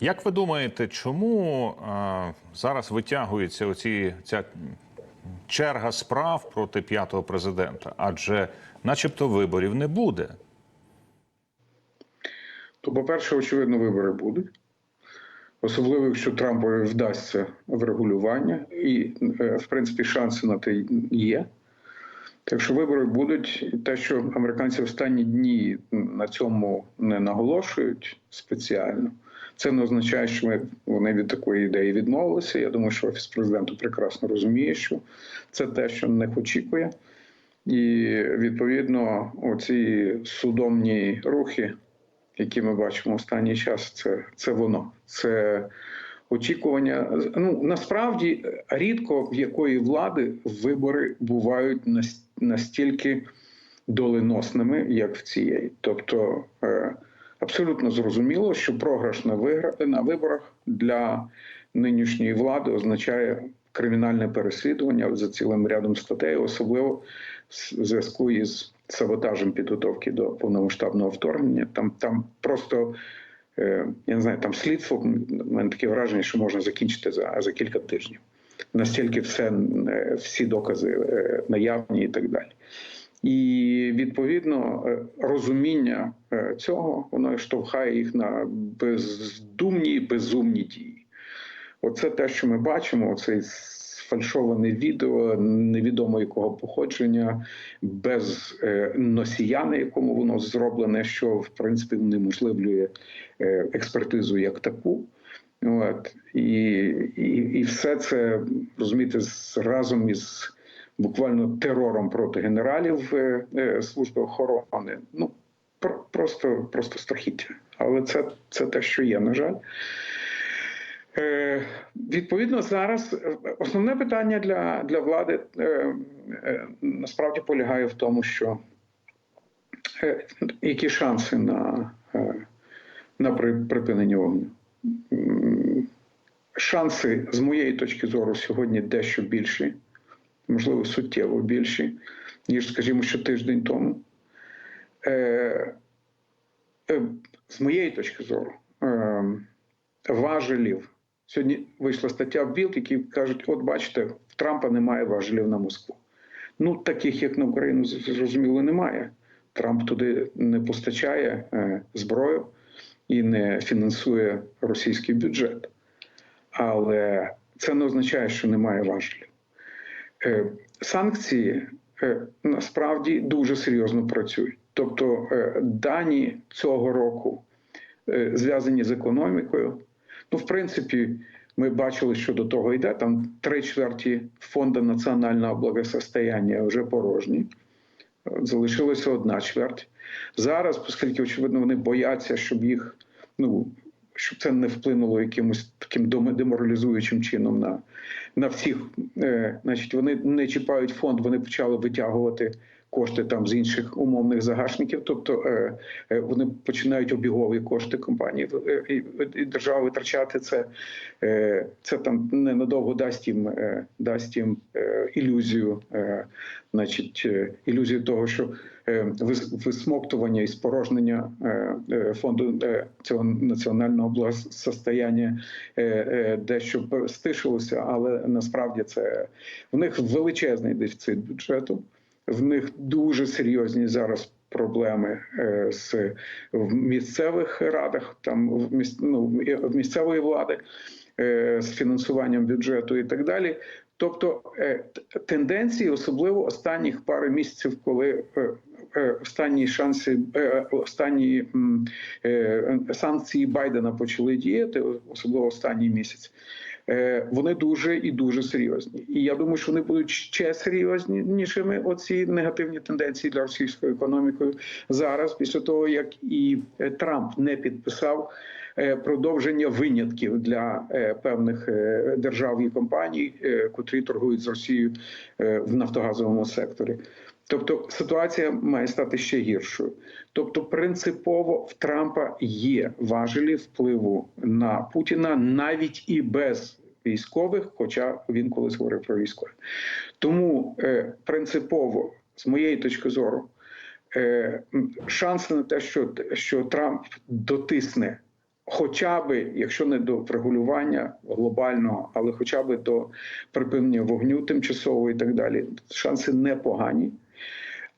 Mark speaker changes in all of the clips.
Speaker 1: Як ви думаєте, чому зараз витягується оці, ця черга справ проти п'ятого президента? Адже, начебто, виборів не буде.
Speaker 2: То, по-перше, очевидно, вибори будуть. Особливо, якщо Трампові вдасться врегулювання, і, е, в принципі, шанси на те є. Так що вибори будуть, те, що американці останні дні на цьому не наголошують спеціально, це не означає, що ми, вони від такої ідеї відмовилися. Я думаю, що офіс президенту прекрасно розуміє, що це те, що них очікує. І відповідно, оці судомні рухи, які ми бачимо останній час, це, це воно. Це очікування. Ну насправді рідко в якої влади вибори бувають нас- настільки доленосними, як в цієї. Тобто е, абсолютно зрозуміло, що програш на на виборах для нинішньої влади означає кримінальне переслідування за цілим рядом статей, особливо в зв'язку із саботажем підготовки до повномасштабного вторгнення. Там там просто е, я не знаю, там слідство. в мене таке враження, що можна закінчити за, за кілька тижнів. Настільки все е, всі докази е, наявні і так далі. І відповідно е, розуміння цього воно штовхає їх на бездумні безумні дії. Оце те, що ми бачимо, цей сфальшоване відео невідомо якого походження, без носія, на якому воно зроблене, що в принципі унеможливлює експертизу як таку. От і, і, і все це розумієте, разом із буквально терором проти генералів е, е, служби охорони. Ну про, просто, просто страхіття. Але це, це те, що є, на жаль. Е, відповідно, зараз е, основне питання для, для влади е, е, насправді полягає в тому, що е, які шанси на, е, на при- припинення вогню. Шанси, з моєї точки зору, сьогодні дещо більші, можливо, суттєво більші, ніж, скажімо, ще тиждень тому. Е, е, з моєї точки зору, е, важелів. Сьогодні вийшла стаття в Білд, які кажуть: от бачите, в Трампа немає важелів на Москву. Ну, таких, як на Україну, зрозуміло, немає. Трамп туди не постачає е, зброю і не фінансує російський бюджет. Але це не означає, що немає важелів. Е, санкції е, насправді дуже серйозно працюють. Тобто е, дані цього року зв'язані з економікою. Ну, в принципі, ми бачили, що до того йде. Там три чверті фонду національного благосостояння вже порожні. Залишилася одна чверть. Зараз, оскільки, очевидно, вони бояться, щоб їх ну. Щоб це не вплинуло якимось таким деморалізуючим чином на, на всіх. Е, значить, вони не чіпають фонд, вони почали витягувати кошти там з інших умовних загашників. Тобто е, е, вони починають обігові кошти компанії е, і, і держава витрачати це. Е, це там ненадовго дасть їм е, дасть їм е, ілюзію, е, значить, е, ілюзію того, що е, висмоктування і спорожнення е, е, фонду е, цього національного благосостояння е, е, дещо стишилося, але насправді це в них величезний дефіцит бюджету. В них дуже серйозні зараз проблеми е, з в місцевих радах, там в міс, ну, в місцевої влади е, з фінансуванням бюджету і так далі. Тобто е, тенденції, особливо останніх пари місяців, коли е, е, останні шанси, е, останні е, санкції Байдена почали діяти, особливо останній місяць. Е, Вони дуже і дуже серйозні, і я думаю, що вони будуть ще серйознішими. Оці негативні тенденції для російської економіки зараз, після того як і е, Трамп не підписав е, продовження винятків для е, певних е, держав і компаній, е, котрі торгують з Росією е, в нафтогазовому секторі. Тобто ситуація має стати ще гіршою. Тобто, принципово в Трампа є важелі впливу на Путіна навіть і без військових, хоча він колись говорив про військових. Тому е, принципово, з моєї точки зору, е, шанси на те, що, що Трамп дотисне хоча б, якщо не до врегулювання глобального, але хоча б до припинення вогню тимчасового і так далі, шанси непогані.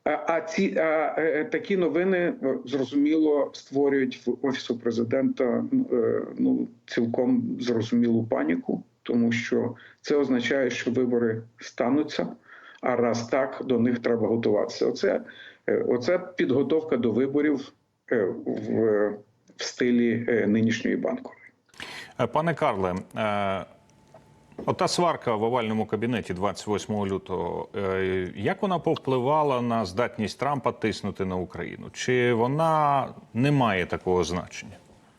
Speaker 2: А, ці а, е, такі новини е, зрозуміло створюють в офісу президента е, ну цілком зрозумілу паніку, тому що це означає, що вибори стануться. А раз так, до них треба готуватися. Оце, е, оце підготовка до виборів е, в, в стилі е, нинішньої банкової.
Speaker 1: Е, Пане Карле, е, ота сварка в овальному кабінеті 28 лютого, е, як вона повпливала на здатність Трампа тиснути на Україну? Чи вона не має такого значення?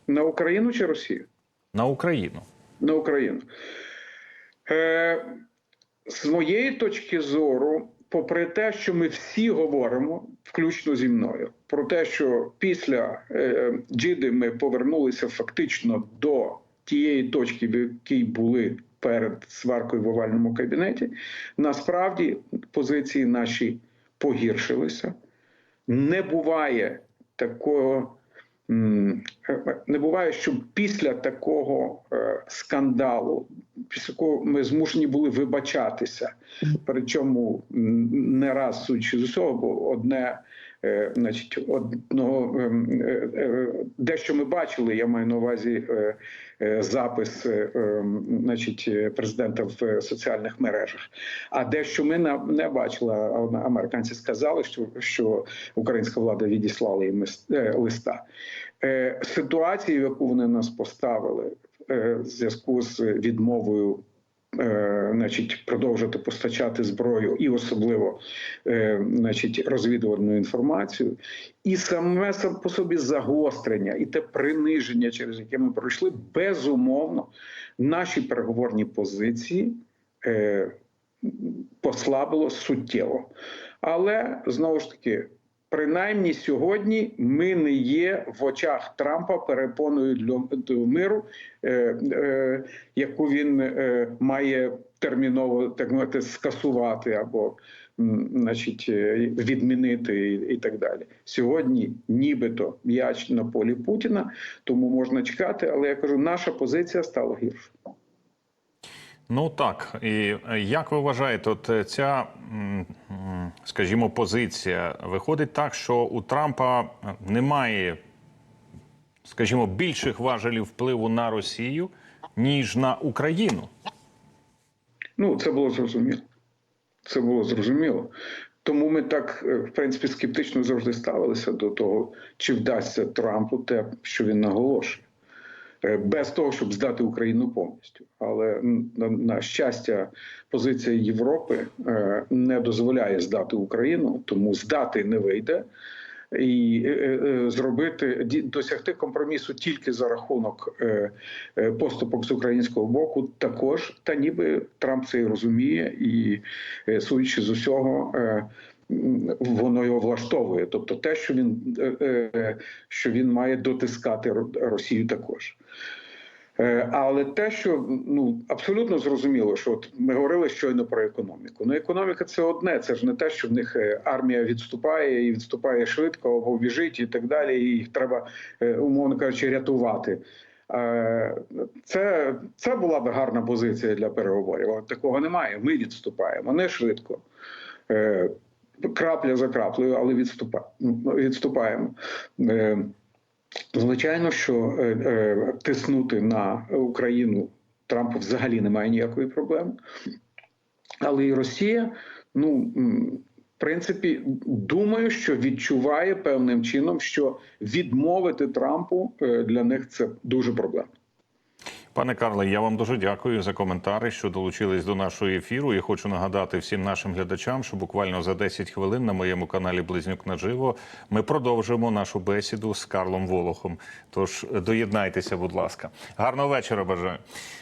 Speaker 2: На Україну чи Росію?
Speaker 1: На Україну.
Speaker 2: на Україну. Е, з моєї точки зору, попри те, що ми всі говоримо, включно зі мною, про те, що після е, Джиди ми повернулися фактично до тієї точки, в якій були перед сваркою в овальному кабінеті, насправді позиції наші погіршилися. Не буває такого. Не буває, щоб після такого е, скандалу, після якого ми змушені були вибачатися, причому не раз судячи з усього, бо одне, значить, одного ем, е, е, дещо ми бачили, я маю на увазі е, е, запис е, ем, значить, е, президента в е, соціальних мережах. А дещо ми на- не бачили, американці сказали, що, що українська влада відіслала їм лист- е, листа. Е, Ситуацію, яку вони нас поставили е, в зв'язку з відмовою. Е, Значить, продовжити постачати зброю і особливо е, значить, розвідувальну інформацію, і саме сам по собі загострення, і те приниження, через яке ми пройшли, безумовно, наші переговорні позиції е, послабило суттєво. Але знову ж таки, принаймні сьогодні ми не є в очах Трампа перепоною для миру, е, е, яку він е, має терміново так мовити скасувати або значить, відмінити і так далі. Сьогодні, нібито м'яч на полі Путіна, тому можна чекати. Але я кажу, наша позиція стала гірше.
Speaker 1: Ну так. І е, як ви вважаєте, от е, ця, скажімо, позиція виходить так, що у Трампа е, немає, скажімо, більших важелів впливу на Росію, ніж на Україну?
Speaker 2: Ну, це було зрозуміло. Це було зрозуміло. Тому ми так, в принципі, скептично завжди ставилися до того, чи вдасться Трампу те, що він наголошує, без того, щоб здати Україну повністю. Але на, щастя, позиція Європи е, не дозволяє здати Україну, тому здати не вийде. І е, е, зробити досягти компромісу тільки за рахунок е, е, поступок з українського боку, також та ніби Трамп це і розуміє, і е, судячи з усього, е, воно його влаштовує. Тобто, те, що він е, е, що він має дотискати Росію, також. Е, Але те, що ну абсолютно зрозуміло, що от ми говорили щойно про економіку. Ну, економіка це одне, це ж не те, що в них армія відступає і відступає швидко або біжить і так далі. І їх треба, умовно кажучи, рятувати. Це, це була б гарна позиція для переговорів. Такого немає. Ми відступаємо не швидко. Крапля за краплею, але відступаємо. Е, Звичайно, що е, е, тиснути на Україну Трампу взагалі немає ніякої проблеми. Але і Росія, ну в принципі, думаю, що відчуває певним чином, що відмовити Трампу для них це дуже проблемно.
Speaker 1: Пане Карле, я вам дуже дякую за коментари, що долучились до нашого ефіру. І хочу нагадати всім нашим глядачам, що буквально за 10 хвилин на моєму каналі Близнюк наживо ми продовжимо нашу бесіду з Карлом Волохом. Тож доєднайтеся, будь ласка. Гарного вечора бажаю.